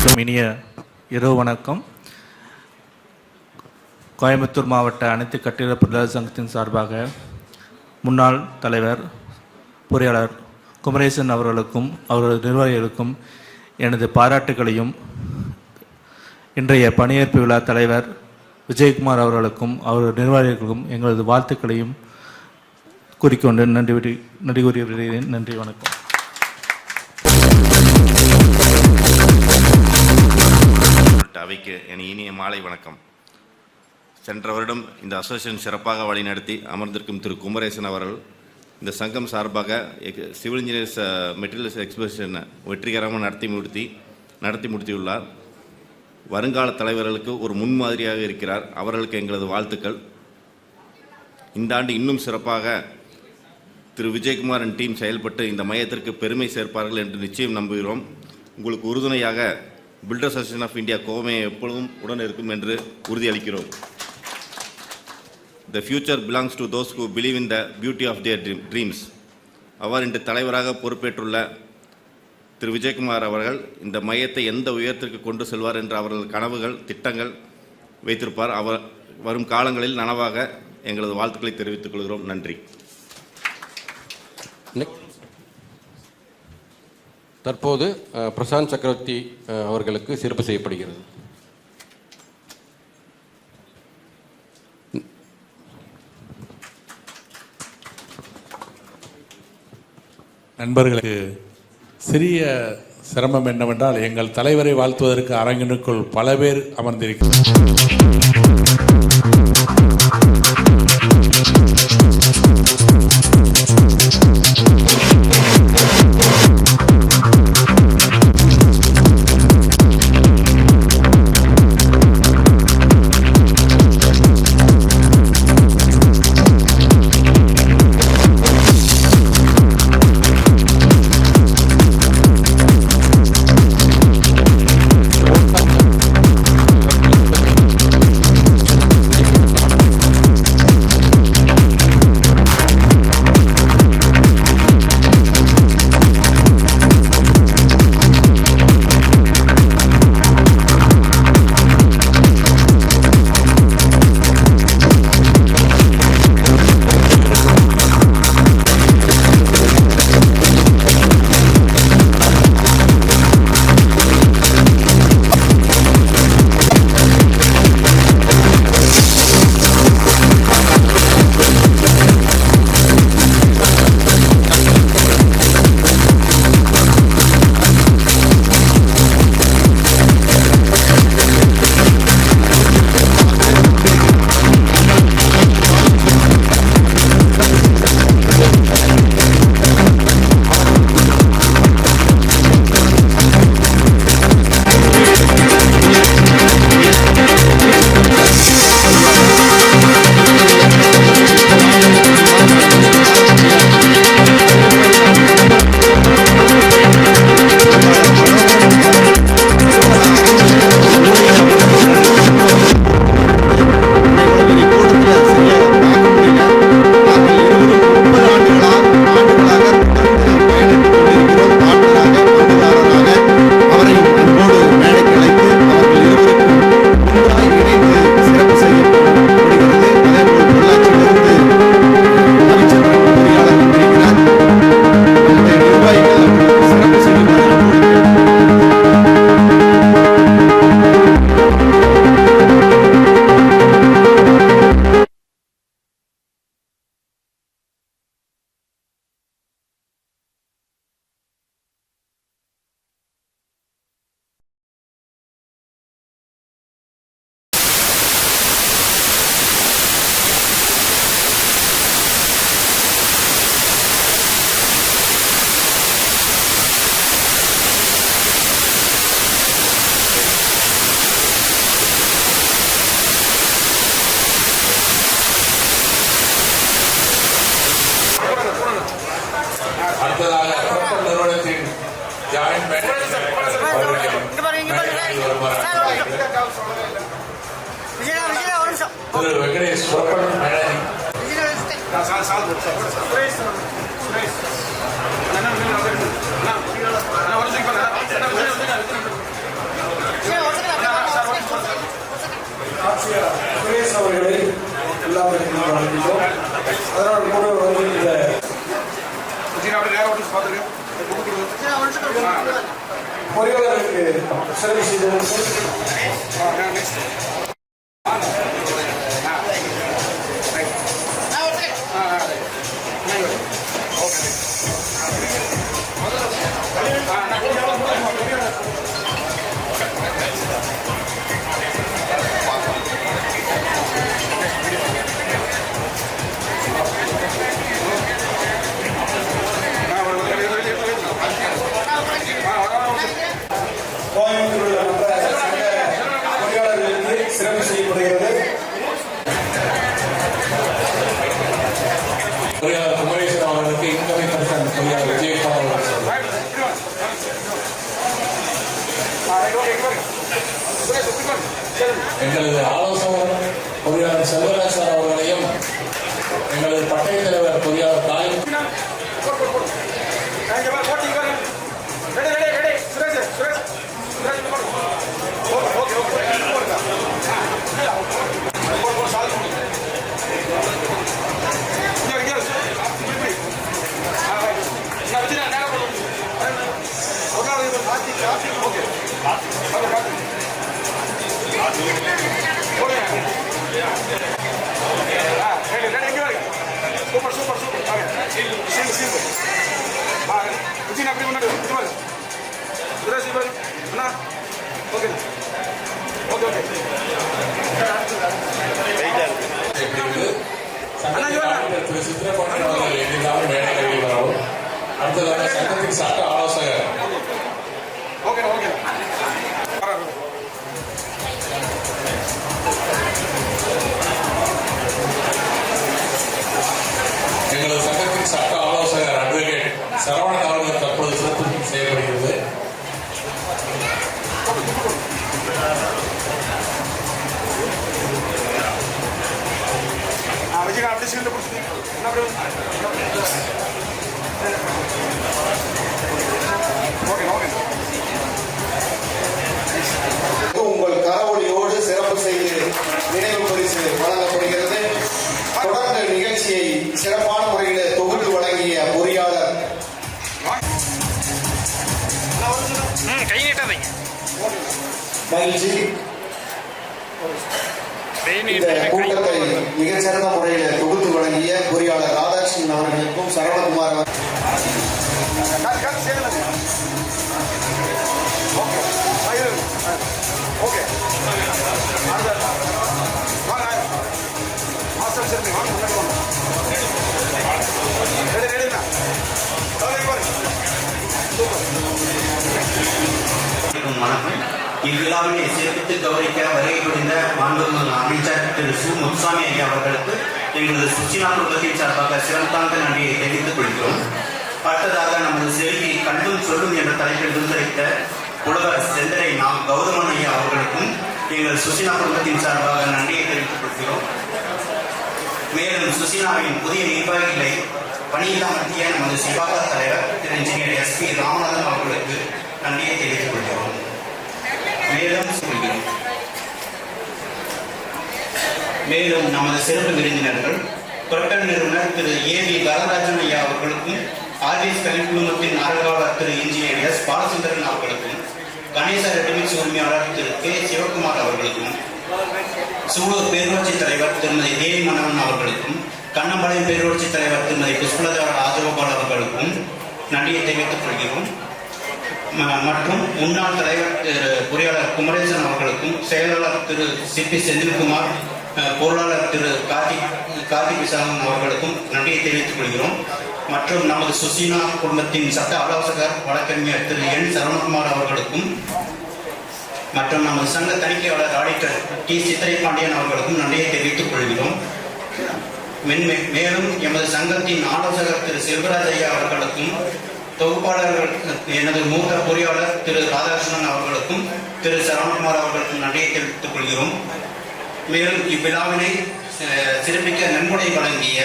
அனைவருக்கும் இனிய இரவு வணக்கம். கோயம்புத்தூர் மாவட்ட அனைத்து கட்டிட பொருளாதார சங்கத்தின் சார்பாக முன்னாள் தலைவர் பொறியாளர் குமரேசன் அவர்களுக்கும் அவரது நிர்வாகிகளுக்கும் எனது பாராட்டுகளையும் இன்றைய பணியேற்பு விழா தலைவர் விஜயகுமார் அவர்களுக்கும் அவரது நிர்வாகிகளுக்கும் எங்களது வாழ்த்துக்களையும் கூறிக்கொண்டு நன்றி விடு- நன்றி கூறி நன்றி வணக்கம். உள்ளிட்ட என் இனிய மாலை வணக்கம். சென்ற வருடம் இந்த அசோசியேஷன் சிறப்பாக வழிநடத்தி அமர்ந்திருக்கும் திரு குமரேசன் அவர்கள் இந்த சங்கம் சார்பாக சிவில் இன்ஜினியர்ஸ் மெட்டீரியல்ஸ் எக்ஸிபிஷனை வெற்றிகரமாக நடத்தி முடித்தி நடத்தி முடித்தியுள்ளார். வருங்கால தலைவர்களுக்கு ஒரு முன்மாதிரியாக இருக்கிறார். அவர்களுக்கு எங்களது வாழ்த்துக்கள். இந்த ஆண்டு இன்னும் சிறப்பாக திரு விஜயகுமாரன் டீம் செயல்பட்டு இந்த மையத்திற்கு பெருமை சேர்ப்பார்கள் என்று நிச்சயம் நம்புகிறோம். உங்களுக்கு உறுதுணையாக builder association of India Kovai எப்பொழுதும் உடன் இருக்கும் என்று உறுதியளிக்கிறோம். The future belongs to those who believe in the beauty of their dream dreams அவர் இன்று தலைவராக பொறுப்பேற்றுள்ள திரு விஜயகுமார் அவர்கள் இந்த மையத்தை எந்த உயரத்திற்கு கொண்டு செல்வார் என்ற அவர்கள் கனவுகள் திட்டங்கள் வைத்திருப்பார். அவர் வரும் காலங்களில் நனவாக எங்களது வாழ்த்துக்களை தெரிவித்துக் கொள்கிறோம். நன்றி. தற்போது பிரசாந்த் சக்கரவர்த்தி அவர்களுக்கு சிறப்பு செய்யப்படுகிறது. நண்பர்களுக்கு சிறிய சிரமம் என்னவென்றால் எங்கள் தலைவரை வாழ்த்துவதற்கு அரங்கினுக்குள் பல பேர் அமர்ந்திருக்கிறார் Şöyle bir şey denemişsiniz. எங்களது ஆலோசகர் பொறியாளர் செல்வராஜர் அவர்களையும் எங்களது பட்டய தலைவர் பொறியாளர் தாய் Thank you. விஜய் அப்படி முன்னாடி மாதிரி சுரேஷ் மாதிரி அண்ணா. Okay. Okay okay. Thiru Chithirapandian அவர்கள் எதிர்கால மேடை கல்வி வரவும் அடுத்ததாக சங்கத்தின் சட்ட ஆலோசகர். ஓகே ஓகே நினைவு பரிசு வழங்கப்படுகிறது. தொடர்ந்து நிகழ்ச்சியை சிறப்பான முறையில் தொகுத்து வழங்கிய பொறியாளர். கை நீட்டாதீங்க. மகிழ்ச்சி. இந்த கூட்டத்தை மிகச்சிறந்த முறையில் தொகுத்து வழங்கிய பொறியாளர் ராதாகிருஷ்ணன் அவர்களுக்கும் சரவணகுமார் அவர் இவ்விழாவினை சிறப்பித்து கௌரவிக்க வருகை புரிந்த மாண்புமிகு அமைச்சர் திரு சு. முத்துசாமி ஐயா அவர்களுக்கு எங்களது சுச்சினா குடும்பத்தின் சார்பாக சிறந்தாழ்ந்த நன்றியை தெரிவித்துக் கொள்கிறோம். அடுத்ததாக நமது செய்தியை கண்டும் சொல்லும் என்ற தலைப்பில் விருந்தளித்த புலவர் செந்தரை நாம் கௌதமன் ஐயா அவர்களுக்கும் எங்கள் சுசினா குடும்பத்தின் சார்பாக நன்றியை தெரிவித்துக் கொள்கிறோம். மேலும் சுசினாவின் புதிய நிர்வாகிகளை பணியில் நமது சிவாக தலைவர் Thiru. Engineer S P. Ramanathan அவர்களுக்கு நன்றியை தெரிவித்துக் கொள்கிறோம். மேலும் சொல்கிறோம் மேலும் நமது சிறப்பு விருந்தினர்கள் தொட்டல் நிறுவனர் திரு ஏ வி வரராஜன் ஐயா அவர்களுக்கும் ஆர்டிஎஸ் கல்வி குழுமத்தின் அறங்காவலர் திரு இன்ஜினியர் எஸ் பாலச்சந்திரன் அவர்களுக்கும் கணேச ரெடிமிக்ஸ் உரிமையாளர் திரு கே சிவகுமார் அவர்களுக்கும் சூலூர் பேரூராட்சி தலைவர் திருமதி தேவி மணவன் அவர்களுக்கும் கண்ணம்பாளையம் பேரூராட்சி தலைவர் திருமதி புஷ்பலதா ராஜகோபால் அவர்களுக்கும் நன்றியை தெரிவித்துக் கொள்கிறோம். மற்றும் முன்னாள் தலைவர் திரு பொறியாளர் குமரேசன் அவர்களுக்கும் செயலாளர் திரு சி பி செந்தில்குமார் பொருளாளர் திரு கார்த்திக் கார்த்திக் விசாகன் அவர்களுக்கும் நன்றியை தெரிவித்துக் கொள்கிறோம். மற்றும் நமது சுசீனா குடும்பத்தின் சட்ட ஆலோசகர் வழக்கறிஞர் திரு என் சரவணகுமார் அவர்களுக்கும் மற்றும் நமது சங்க தணிக்கையாளர் ஆடிட்டர் டி சித்திரை பாண்டியன் அவர்களுக்கும் நன்றியை தெரிவித்துக் கொள்கிறோம். மென்மே- மேலும் எமது சங்கத்தின் ஆலோசகர் திரு செல்வராஜ் ஐயா அவர்களுக்கும் தொகுப்பாளர்கள் எனது மூத்த பொறியாளர் திரு ராதாகிருஷ்ணன் அவர்களுக்கும் திரு சரவணகுமார் அவர்களுக்கும் நன்றியை தெரிவித்துக் கொள்கிறோம். மேலும் இவ்விழாவினை சிறப்பிக்க நன்கொடை வழங்கிய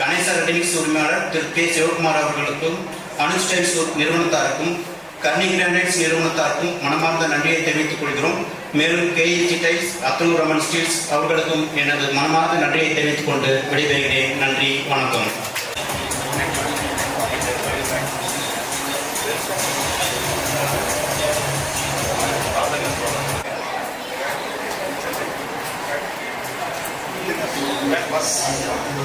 கணேச ரெடிமிக்ஸ் உரிமையாளர் திரு கே. சிவகுமார் அவர்களுக்கும் அனுஸ்டைல்ஸ் நிறுவனத்தாருக்கும் கர்னி கிரானைட்ஸ் நிறுவனத்தாருக்கும் மனமார்ந்த நன்றியை தெரிவித்துக் கொள்கிறோம். மேலும் KEG tiles Athanur Raman steels அவர்களுக்கும் எனது மனமார்ந்த நன்றியை தெரிவித்துக் கொண்டு விடைபெறுகிறேன். நன்றி வணக்கம். vacina.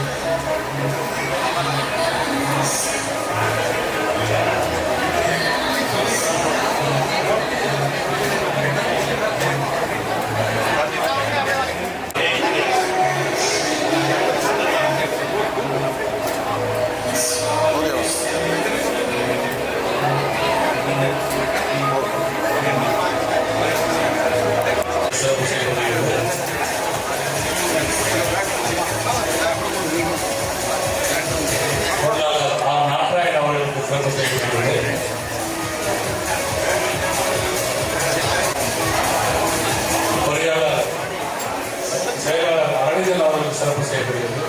சேகரிக்கிறது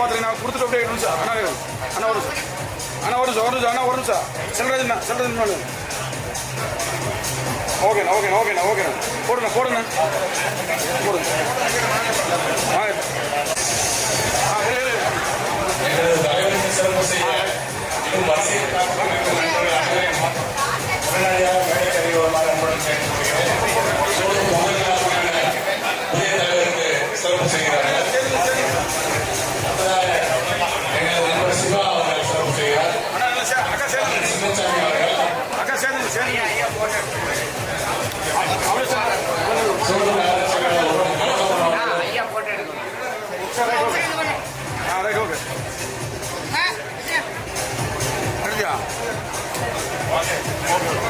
பார்த்துருங்க நான் கொடுத்துட்டு அப்படியே ஒரு நிமிஷம் அண்ணா அண்ணா ஒரு அண்ணா ஒரு நிமிஷம். ஒரு நிமிஷம். அண்ணா ஒரு நிமிஷம். செல்றதுண்ணா செல்றதுண்ணா ஓகேண்ணா ஓகேண்ணா ஓகேண்ணா ஓகேண்ணா போடுண்ணா போடுண்ணா போடுங்க ஆ தலைவருக்கு சிறப்பு Okay.